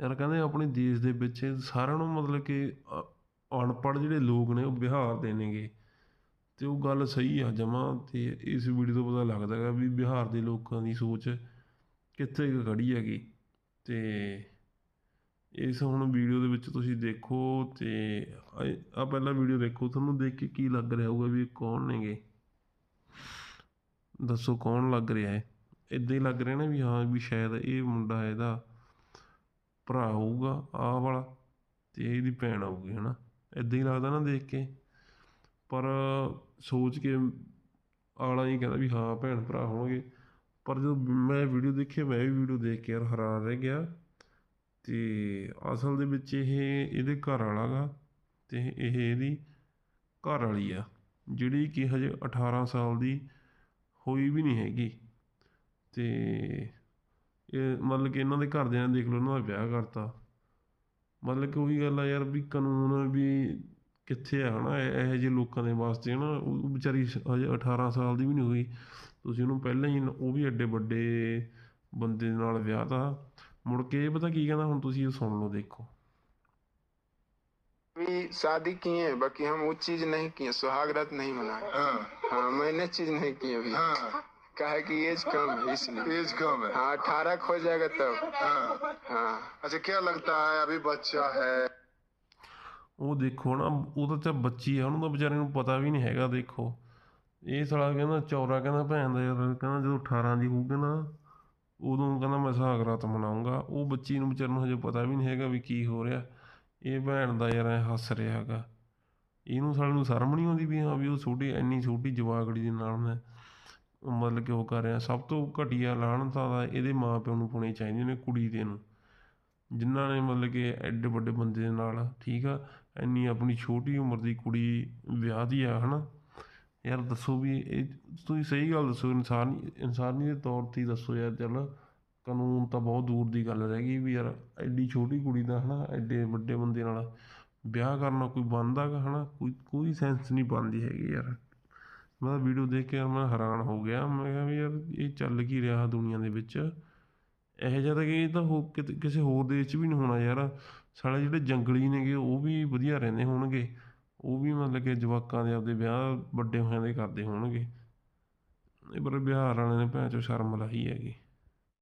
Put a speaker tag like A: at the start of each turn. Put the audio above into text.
A: ਯਾਰ ਕਹਿੰਦੇ ਆਪਣੇ ਦੇਸ਼ ਦੇ ਵਿੱਚ ਸਾਰਿਆਂ ਨੂੰ ਮਤਲਬ ਕਿ, ਅ- ਅਨਪੜ੍ਹ ਜਿਹੜੇ ਲੋਕ ਨੇ ਉਹ ਬਿਹਾਰ ਦੇ ਨੇਗੇ ਅਤੇ ਉਹ ਗੱਲ ਸਹੀ ਆ ਜਮਾਂ ਅਤੇ ਇਸ ਵੀਡੀਓ ਤੋਂ ਪਤਾ ਲੱਗਦਾ ਹੈਗਾ ਵੀ ਬਿਹਾਰ ਦੇ ਲੋਕਾਂ ਦੀ ਸੋਚ ਕਿੱਥੇ ਕੁ ਖੜੀ ਹੈਗੀ। ਅਤੇ ਇਸ ਹੁਣ ਵੀਡੀਓ ਦੇ ਵਿੱਚ ਤੁਸੀਂ ਦੇਖੋ ਅਤੇ ਆ ਪਹਿਲਾਂ ਵੀਡੀਓ ਦੇਖੋ, ਤੁਹਾਨੂੰ ਦੇਖ ਕੇ ਕੀ ਲੱਗ ਰਿਹਾ ਹੋਊਗਾ ਵੀ ਕੌਣ ਨੇਗੇ। ਦੱਸੋ ਕੌਣ ਲੱਗ ਰਿਹਾ ਹੈ। ਇੱਦਾਂ ਹੀ ਲੱਗ ਰਿਹਾ ਨਾ ਵੀ ਹਾਂ, ਵੀ ਸ਼ਾਇਦ ਇਹ ਮੁੰਡਾ ਇਹਦਾ। ਭਰਾ ਹੋਊਗਾ, ਆਹ ਵਾਲਾ ਅਤੇ ਇਹਦੀ ਭੈਣ ਆਊਗੀ ਹੈ ਨਾ ਇੱਦਾਂ ਹੀ ਲੱਗਦਾ ਨਾ ਦੇਖ ਕੇ। ਪਰ ਸੋਚ ਕੇ ਅਗਲਾ ਹੀ ਕਹਿੰਦਾ ਵੀ ਹਾਂ, ਭੈਣ ਭਰਾ ਹੋਣਗੇ। ਪਰ ਜਦੋਂ ਮੈਂ ਵੀਡੀਓ ਦੇਖੀ ਮੈਂ ਵੀ ਵੀਡੀਓ ਦੇਖ ਕੇ ਯਾਰ ਹੈਰਾਨ ਰਹਿ ਗਿਆ। ਅਤੇ ਅਸਲ ਦੇ ਵਿੱਚ ਇਹ ਇਹਦੇ ਘਰ ਵਾਲਾ ਗਾ ਅਤੇ ਇਹ ਇਹਦੀ ਘਰ ਵਾਲੀ ਆ, ਜਿਹੜੀ ਕਿ ਹਜੇ 18 ਸਾਲ ਦੀ ਹੋਈ ਵੀ ਨਹੀਂ ਹੈਗੀ। ਅਤੇ ਇਹ ਮਤਲਬ ਕਿ ਇਹਨਾਂ ਦੇ ਘਰਦਿਆਂ ਨੇ ਦੇਖ ਲਓ ਇਹਨਾਂ ਦਾ ਵਿਆਹ ਕਰਤਾ ਮਤਲਬ ਕਿ ਉਹੀ ਗੱਲ ਆ ਯਾਰ ਵੀ ਕਾਨੂੰਨ ਵੀ ਕਿੱਥੇ ਆ ਹੈ ਨਾ ਇਹ ਇਹੋ ਜਿਹੇ ਲੋਕਾਂ ਦੇ ਵਾਸਤੇ ਨਾ ਉਹ ਵਿਚਾਰੀ ਸ- ਹਜੇ 18 ਸਾਲ ਦੀ ਵੀ ਨਹੀਂ ਹੋਈ ਤੁਸੀਂ ਉਹਨੂੰ ਪਹਿਲਾਂ ਹੀ ਉਹ ਵੀ ਐਡੇ ਵੱਡੇ ਬੰਦੇ ਨਾਲ ਵਿਆਹ ਤਾ ਮੁੜ ਕੇ ਇਹ ਪਤਾ ਕੀ ਕਹਿੰਦਾ ਹੁਣ ਤੁਸੀਂ ਇਹ ਸੁਣ ਲਓ ਦੇਖੋ
B: अभी शादी किए हैं बाकी हम वो चीज नहीं किए सुहाग रात नहीं मनाए
C: हाँ
B: हाँ मैंने चीज नहीं की अभी
C: हाँ
B: कहा है कि एज कम है इसलिए
C: एज कम है
B: हाँ अठारह हो जाएगा तब
C: हाँ
B: हाँ
C: अच्छा क्या लगता है अभी बच्चा है
A: ਉਹ ਦੇਖੋ ਨਾ ਉਹ ਤਾਂ ਚਾ ਬੱਚੀ ਆ ਉਹਨੂੰ ਤਾਂ ਵਿਚਾਰੇ ਨੂੰ ਪਤਾ ਵੀ ਨਹੀਂ ਹੈਗਾ ਦੇਖੋ ਇਹ ਸਾਲਾ ਕਹਿੰਦਾ ਚੌਰਾ ਕਹਿੰਦਾ ਭੈਣ ਦਾ ਯਾਰ ਕਹਿੰਦਾ ਜਦੋਂ 18 ਦੀ ਹੋਊਗੀ ਨਾ ਉਦੋਂ ਕਹਿੰਦਾ ਮੈਂ ਸੁਹਾਗ ਰਾਤ ਮਨਾਉਂਗਾ ਉਹ ਬੱਚੀ ਨੂੰ ਵਿਚਾਰੇ ਨੂੰ ਹਜੇ ਪਤਾ ਵੀ ਨਹੀਂ ਹੈਗਾ ਵੀ ਕੀ ਹੋ ਰਿਹਾ ਇਹ ਭੈਣ ਦਾ ਯਾਰ ਐਂ ਹੱਸ ਰਿਹਾ ਹੈਗਾ ਇਹਨੂੰ ਸਾਲੇ ਨੂੰ ਸ਼ਰਮ ਨਹੀਂ ਆਉਂਦੀ ਵੀ ਹਾਂ ਵੀ ਉਹ ਛੋਟੀ ਇੰਨੀ ਛੋਟੀ ਜਵਾਕੜੀ ਦੇ ਨਾਲ ਮੈਂ ਮਤਲਬ ਕਿ ਉਹ ਕਰ ਰਿਹਾ। ਸਭ ਤੋਂ ਘਟੀਆ ਲਾਹਨਤਾਂ ਦਾ ਇਹਦੇ ਮਾਂ ਪਿਓ ਨੂੰ ਪਾਉਣੀ ਚਾਹੀਦੀਆਂ ਨੇ, ਕੁੜੀ ਦੇ ਨੂੰ। ਜਿਨ੍ਹਾਂ ਨੇ ਮਤਲਬ ਕਿ ਐਡੇ ਵੱਡੇ ਬੰਦੇ ਦੇ ਨਾਲ, ਠੀਕ ਆ, ਇੰਨੀ ਆਪਣੀ ਛੋਟੀ ਉਮਰ ਦੀ ਕੁੜੀ ਵਿਆਹ ਦੀ ਆ, ਹਨਾ। ਯਾਰ ਦੱਸੋ ਵੀ ਇਹ, ਤੁਸੀਂ ਸਹੀ ਗੱਲ ਦੱਸੋ, ਇਨਸਾਨ, ਇਨਸਾਨੀ ਦੇ ਤੌਰ ਤੇ ਦੱਸੋ ਯਾਰ, ਚੱਲ ਕਾਨੂੰਨ ਤਾਂ ਬਹੁਤ ਦੂਰ ਦੀ ਗੱਲ ਰਹਿ ਗਈ ਵੀ ਯਾਰ ਐਡੀ ਛੋਟੀ ਕੁੜੀ ਦਾ, ਹਨਾ, ਐਡੇ ਵੱਡੇ ਬੰਦੇ ਨਾਲ ਵਿਆਹ ਕਰਨਾ ਕੋਈ ਬਣਦਾ ਗਾ, ਹਨਾ, ਕੋਈ ਕੋਈ ਸੈਂਸ ਨਹੀਂ ਬਣਦੀ ਹੈਗੀ ਯਾਰ। ਮੈਂ ਵੀਡੀਓ ਦੇਖ ਕੇ ਯਾਰ ਮੈਂ ਹੈਰਾਨ ਹੋ ਗਿਆ। ਮੈਂ ਕਿਹਾ ਵੀ ਯਾਰ ਇਹ ਚੱਲ ਕੀ ਰਿਹਾ ਦੁਨੀਆ ਦੇ ਵਿੱਚ? ਇਹੋ ਜਿਹਾ ਤਾਂ ਕਿ ਇਹ ਤਾਂ ਹੋ ਕਿਤੇ ਕਿਸੇ ਹੋਰ ਦੇਸ਼ 'ਚ ਵੀ ਨਹੀਂ ਹੋਣਾ ਯਾਰ। ਸਾਲੇ ਜਿਹੜੇ ਜੰਗਲੀ ਨੇਗੇ, ਉਹ ਵੀ ਵਧੀਆ ਰਹਿੰਦੇ ਹੋਣਗੇ। ਉਹ ਵੀ ਮਤਲਬ ਕਿ ਜਵਾਕਾਂ ਦੇ ਆਪਦੇ ਵਿਆਹ ਵੱਡੇ ਹੋਇਆਂ ਦੇ ਕਰਦੇ ਹੋਣਗੇ। ਇਹ ਪਰ ਬਿਹਾਰ ਵਾਲਿਆਂ ਨੇ ਭੈਣ ਚੋ ਸ਼ਰਮ ਲਾਈ ਹੈਗੀ।